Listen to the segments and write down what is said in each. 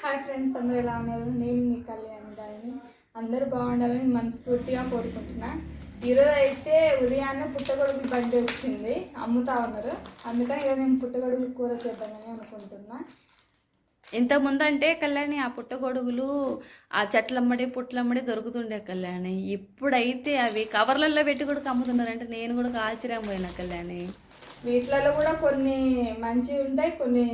Hi friends అందరూ ఎలా ఉన్నారు? నేను మీ కళ్యాణ్ గారిని అందరూ బాగుండాలని మనస్ఫూర్తిగా కోరుకుంటున్నా. ఈరోజు అయితే ఉదయాన్నే పుట్టగొడుగులు బండి వచ్చింది. అమ్ముతా ఉన్నారు. అందుకని ఇక నేను పుట్టగొడుగులు కూర చేద్దామని అనుకుంటున్నా. ఇంత ముందంటే కళ్యాణి ఆ పుట్టగొడుగులు ఆ చెట్లమ్మడి పుట్లమ్మడి దొరుకుతుండే కళ్యాణి. ఇప్పుడైతే అవి కవర్లలో పెట్టి కూడా అమ్ముతున్నారంటే నేను కూడా ఆశ్చర్యం పోయినా కళ్యాణి. వీటిలలో కూడా కొన్ని మంచివి ఉంటాయి కొన్ని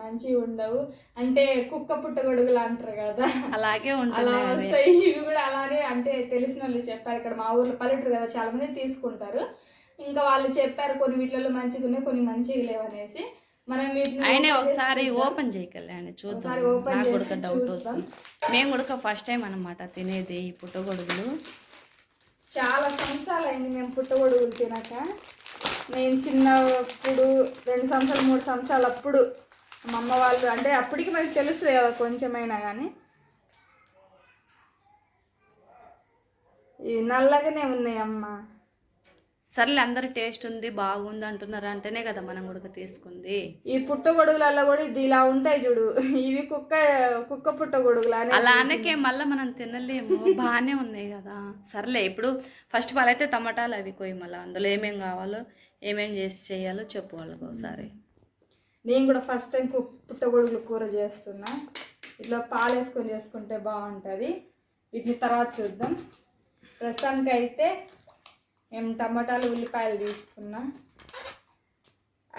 మంచివి ఉండవు. అంటే కుక్క పుట్టగొడుగులు అంటారు కదా. అలాగే అలా వస్తాయి. ఇవి కూడా అలానే అంటే తెలిసిన వాళ్ళు చెప్పారు ఇక్కడ మా ఊర్లో పల్లెటూరు కదా చాలా మంది తీసుకుంటారు. ఇంకా వాళ్ళు చెప్పారు కొన్ని వీటిలలో మంచిగా ఉన్నాయి కొన్ని మంచిగా లేవనేసి. మనం అయినా ఒకసారి. ఓపెన్ చేయి కళ్యాణి చూద్దాం. నాకు కూడా డౌట్. వస్తుంది. మేము కూడా ఫస్ట్ టైం అనమాట తినేది ఈ పుట్టగొడుగులు. చాలా సంవత్సరాలు అయింది మేము పుట్టగొడుగులు తినక. నేను చిన్నప్పుడు రెండు సంవత్సరాలు మూడు సంవత్సరాలు అప్పుడు మా అమ్మ వాళ్ళు అంటే అప్పటికి మనకి తెలుసు కదా కొంచెమైనా కానీ ఈ నల్లగానే ఉన్నాయమ్మా. సర్లే అందరు టేస్ట్ ఉంది బాగుంది అంటున్నారు అంటేనే కదా మనం కూడా తీసుకుంది. ఈ పుట్టగొడుగులలో కూడా ఇది ఇలా ఉంటాయి చూడు. ఇవి కుక్క కుక్క పుట్టగొడుగులు అని అలా అనకే మళ్ళీ మనం తినలేము బాగానే ఉన్నాయి కదా. సర్లే ఇప్పుడు ఫస్ట్ ఆఫ్ ఆల్ అయితే టమాటాలు అవి కోయి మళ్ళీ. అందులో ఏమేం కావాలో ఏమేం చేసి చేయాలో చెప్పు వాళ్ళకి ఒకసారి. నేను కూడా ఫస్ట్ టైం కు పుట్టగొడుగులు కూర చేస్తున్నా. ఇట్లా పాలు వేసుకొని చేసుకుంటే బాగుంటుంది. వీటిని తర్వాత చూద్దాం. ప్రస్తుతానికి అయితే మేము టమాటాలు ఉల్లిపాయలు తీసుకున్నా.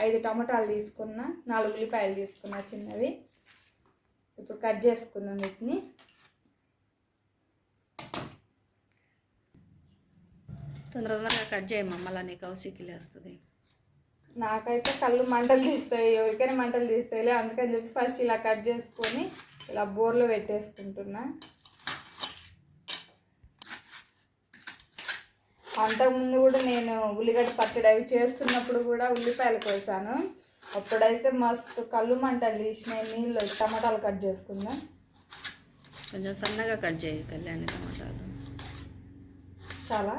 ఐదు టమాటాలు తీసుకున్నా నాలుగు ఉల్లిపాయలు తీసుకున్నా చిన్నవి. ఇప్పుడు కట్ చేసుకుందాం వీటిని. తొందర తొందరగా కట్ చేయమ్మా మళ్ళీ నీకు అవసరం లేస్తుంది. నాకైతే కళ్ళు మంటలు తీస్తాయి ఎవరికైనా మంటలు తీస్తాయిలే. అందుకని చెప్పి ఫస్ట్ ఇలా కట్ చేసుకొని ఇలా బోర్లో పెట్టేసుకుంటున్నా. అంతకుముందు కూడా నేను ఉల్లిగడ్డ పచ్చడి అవి చేస్తున్నప్పుడు కూడా ఉల్లిపాయలు కోసాను. అప్పుడైతే మస్తు కళ్ళు మంటలు తీసినాయి నీళ్ళు టమాటాలు కట్ చేసుకుందాం కొంచెం సన్నగా కట్ చేయి కళ్యాణి టమాటాలు. చాలా.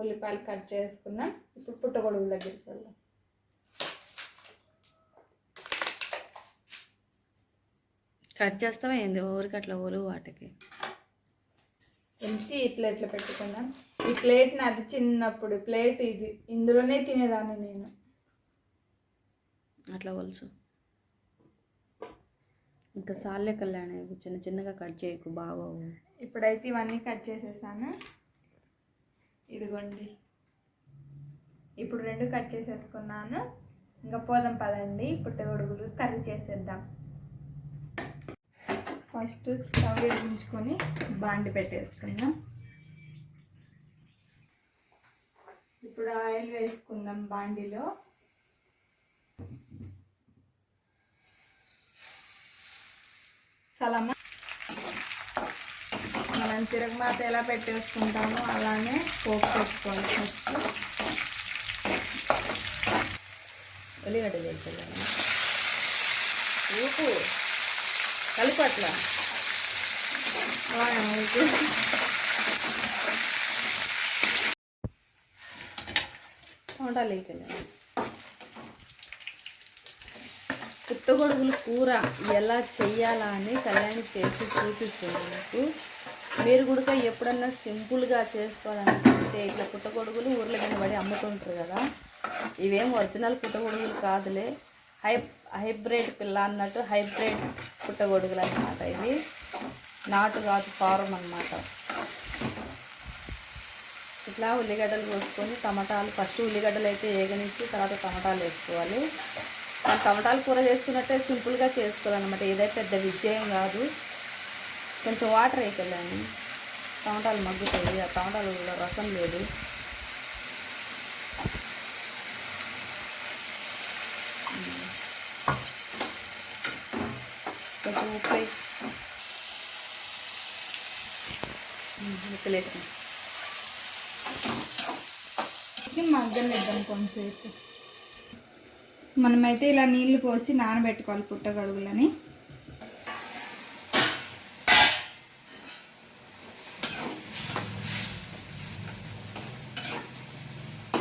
ఉల్లిపాయలు కట్ చేసుకున్నాం. ఇప్పుడు పుట్టగొడుగుల దగ్గరికి వెళ్దాం. కట్ చేస్తావా ఏంది? ఊరికి అట్లా ఒలువు వాటికి. ఎంచి ఈ ప్లేట్లో పెట్టుకున్నాం. ఈ ప్లేట్ నాది చిన్నప్పుడు ప్లేట్ ఇది. ఇందులోనే తినేదాన్ని నేను. అట్లా ఒలుసు. ఇంకా సాలే కళ్యాణి చిన్న చిన్నగా కట్ చేయకు బాగోవు ఇప్పుడైతే ఇవన్నీ కట్ చేసేసాను. ఇదిగోండి. ఇప్పుడు రెండు కట్ చేసేసుకున్నాను. ఇంకా పోదాం పదండి. పుట్టగొడుగులు కర్రీ చేసేద్దాం. ఫస్ట్ స్టవ్ వేయించుకొని బాండి పెట్టేసుకుందాం. ఇప్పుడు ఆయిల్ వేసుకుందాం బాండిలో. చాలా మనం తిరగమాత ఎలా పెట్టేసుకుంటామో అలానే పోపు పెట్టుకోవాలి ఫస్ట్. ఉల్లిగడ్డ వేసుకోవాలి ఊపు. కలుపు అట్లా కళ్యాణి పుట్టగొడుగులు కూర ఎలా చెయ్యాలా అని కళ్యాణి చేసి చూపిస్తుంది నాకు మీరు కూడా ఎప్పుడన్నా సింపుల్గా చేసుకోవాలనుకుంటే ఇట్లా పుట్టగొడుగులు ఊర్లకైనా పడి అమ్ముతుంటారు కదా ఇవేం ఒరిజినల్ పుట్టగొడుగులు కాదులే. హై హైబ్రిడ్ పిల్ల అన్నట్టు హైబ్రిడ్ పుట్టగొడుగులు అన్నమాట ఇవి. నాటు కాదు ఫారం అన్నమాట. ఇట్లా ఉల్లిగడ్డలు కోసుకొని టమాటాలు ఫస్ట్ ఉల్లిగడ్డలు అయితే ఏగనిచ్చి తర్వాత టమాటాలు వేసుకోవాలి. మనం టమాటాలు కూర చేసుకున్నట్టే సింపుల్గా చేసుకోవాలన్నమాట. ఇదే పెద్ద విజయం కాదు. కొంచెం వాటర్ వేయకెళ్ళండి టమాటాలు మగ్గుతాయి. ఆ టమాటాలు రసం లేదు. కొంచెం ఉప్పు మగ్గనిద్దాం కొంతసేపు. మనమైతే ఇలా నీళ్ళు పోసి నానబెట్టుకోవాలి పుట్టగొడుగులని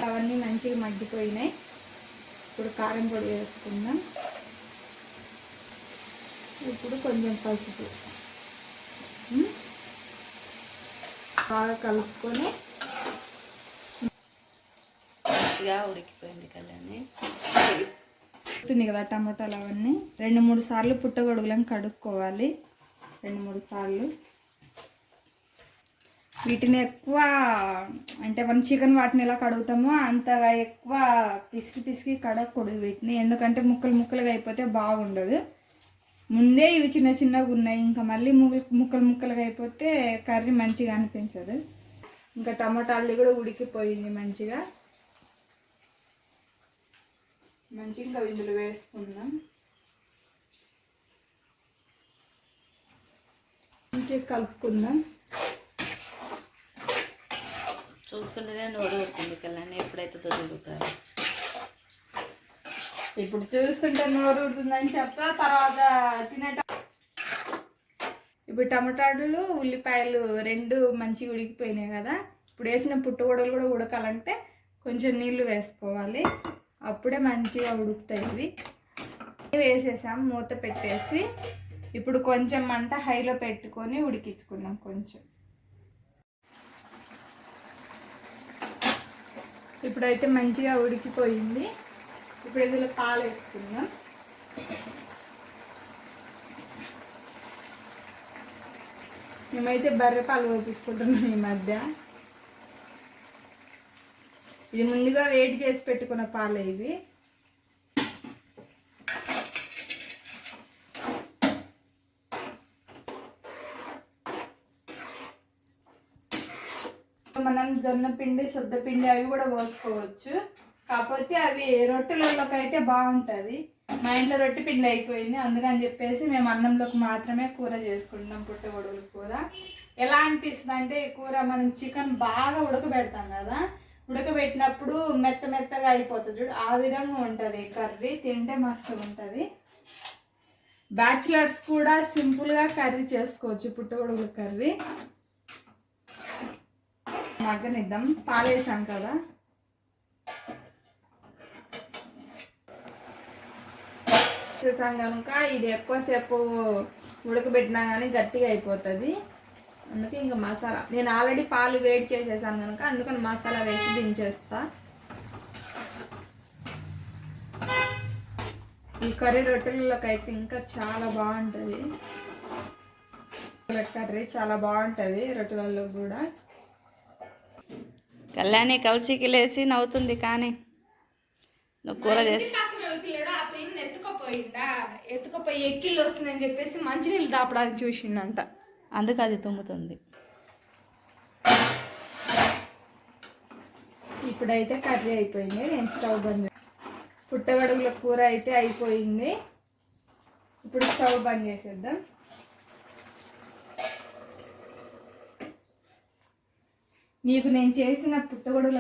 అవన్నీ మంచిగా మగ్గిపోయినాయి. ఇప్పుడు కారం పొడి వేసుకుందాం. ఇప్పుడు కొంచెం పసుపు. బాగా కలుపుకొని మంచిగా ఉడికిపోయింది ఉంటుంది కదా టమాటాలు అవన్నీ రెండు మూడు సార్లు పుట్టగొడుగులను కడుక్కోవాలి. రెండు మూడు సార్లు. వీటిని ఎక్కువ అంటే మనం చికెన్ వాటిని ఎలా కడుగుతామో అంతగా ఎక్కువ పిసికి పిసికి కడగకూడదు వీటిని. ఎందుకంటే ముక్కలు ముక్కలుగా అయిపోతే బాగుండదు. ముందే ఇవి చిన్న చిన్నగా ఉన్నాయి. ఇంకా మళ్ళీ ము- ముక్కలు ముక్కలుగా అయిపోతే కర్రీ మంచిగా అనిపించదు. ఇంకా టమాటాలు కూడా ఉడికిపోయింది మంచిగా. మంచిగా ఇంకా ఇందులో వేసుకుందాం. మంచిగా కలుపుకుందాం. చూసుకుంటేనే నోరు ఊరుతుంది కళ్ళని ఎప్పుడైతే దొరుకుతారు ఇప్పుడు చూస్తుంటే నోరు ఊరుతుందని చెప్తా తర్వాత తినేట ఇప్పుడు టమాటాలు ఉల్లిపాయలు రెండు మంచిగా ఉడికిపోయినాయి కదా. ఇప్పుడు వేసిన పుట్టగొడలు కూడా ఉడకాలంటే కొంచెం నీళ్ళు వేసుకోవాలి. అప్పుడే మంచిగా ఉడుకుతాయి ఇవి వేసేసాం మూత పెట్టేసి ఇప్పుడు కొంచెం మంట హైలో పెట్టుకొని ఉడికించుకున్నాం కొంచెం. ఇప్పుడైతే మంచిగా ఉడికిపోయింది. ఇప్పుడు ఇందులో పాలు వేసుకుందాం. మేమైతే బర్రె పాలు తీసుకుంటున్నాం ఈ మధ్య. ఇది ముందుగా వేడి చేసి పెట్టుకున్న పాలు ఇవి. మనం జొన్న పిండి శుద్ధ పిండి అవి కూడా పోసుకోవచ్చు. కాకపోతే అవి రొట్టెలలోకి అయితే బాగుంటుంది. మా ఇంట్లో రొట్టె పిండి అయిపోయింది. అందుకని చెప్పేసి మేము అన్నంలోకి మాత్రమే కూర చేసుకుంటున్నాం పుట్టగొడుగుల కూర. ఎలా అనిపిస్తుంది అంటే కూర మనం చికెన్ బాగా ఉడకబెడతాం కదా. ఉడకబెట్టినప్పుడు మెత్త మెత్తగా అయిపోతుంది చూడు. ఆ విధంగా ఉంటుంది కర్రీ. తింటే మస్తు ఉంటుంది. బ్యాచిలర్స్ కూడా సింపుల్గా కర్రీ చేసుకోవచ్చు పుట్టగొడుగుల కర్రీ. మగ్గనిద్దాం. పాలేసాం కదా. చేసాం కనుక ఇది ఎక్కువసేపు ఉడకబెట్టినా కానీ గట్టిగా అయిపోతుంది. అందుకే ఇంకా మసాలా. నేను ఆల్రెడీ పాలు వేడి చేసేసాను కనుక అందుకని మసాలా వేసి దించేస్తా. ఈ కర్రీ రొట్టెలలోకి అయితే ఇంకా చాలా బాగుంటుంది. కర్రీ చాలా బాగుంటుంది రొట్టెలలో కూడా. కళ్యాణి కలిసికి లేచి నవ్వుతుంది కానీ నువ్వు కూర చేసి ఎత్తుకపోయిందా? ఎత్తుకపోయి ఎక్కిళ్ళు వస్తుందని చెప్పేసి మంచినీళ్ళు దాపడానికి చూసిండంట. అందుకు అది తుమ్ముతుంది. ఇప్పుడైతే కర్రీ అయిపోయింది నేను స్టవ్ బంద్ చే- పుట్టగడుగుల కూర అయితే అయిపోయింది. ఇప్పుడు స్టవ్ బంద్ చేసేద్దాం. మీకు నేను చేసిన పుట్టగొడుగుల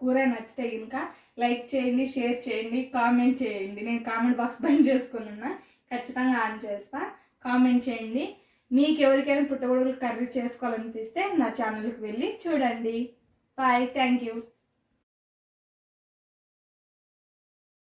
కూర నచ్చితే కనుక లైక్ చేయండి షేర్ చేయండి కామెంట్ చేయండి. నేను కామెంట్ బాక్స్ బంద్ చేసుకుని ఉన్నా. ఖచ్చితంగా ఆన్ చేస్తా. కామెంట్ చేయండి. మీకు ఎవరికైనా పుట్టగొడుగులు కర్రీ చేసుకోవాలనిపిస్తే నా ఛానల్కి వెళ్ళి చూడండి. Bye thank you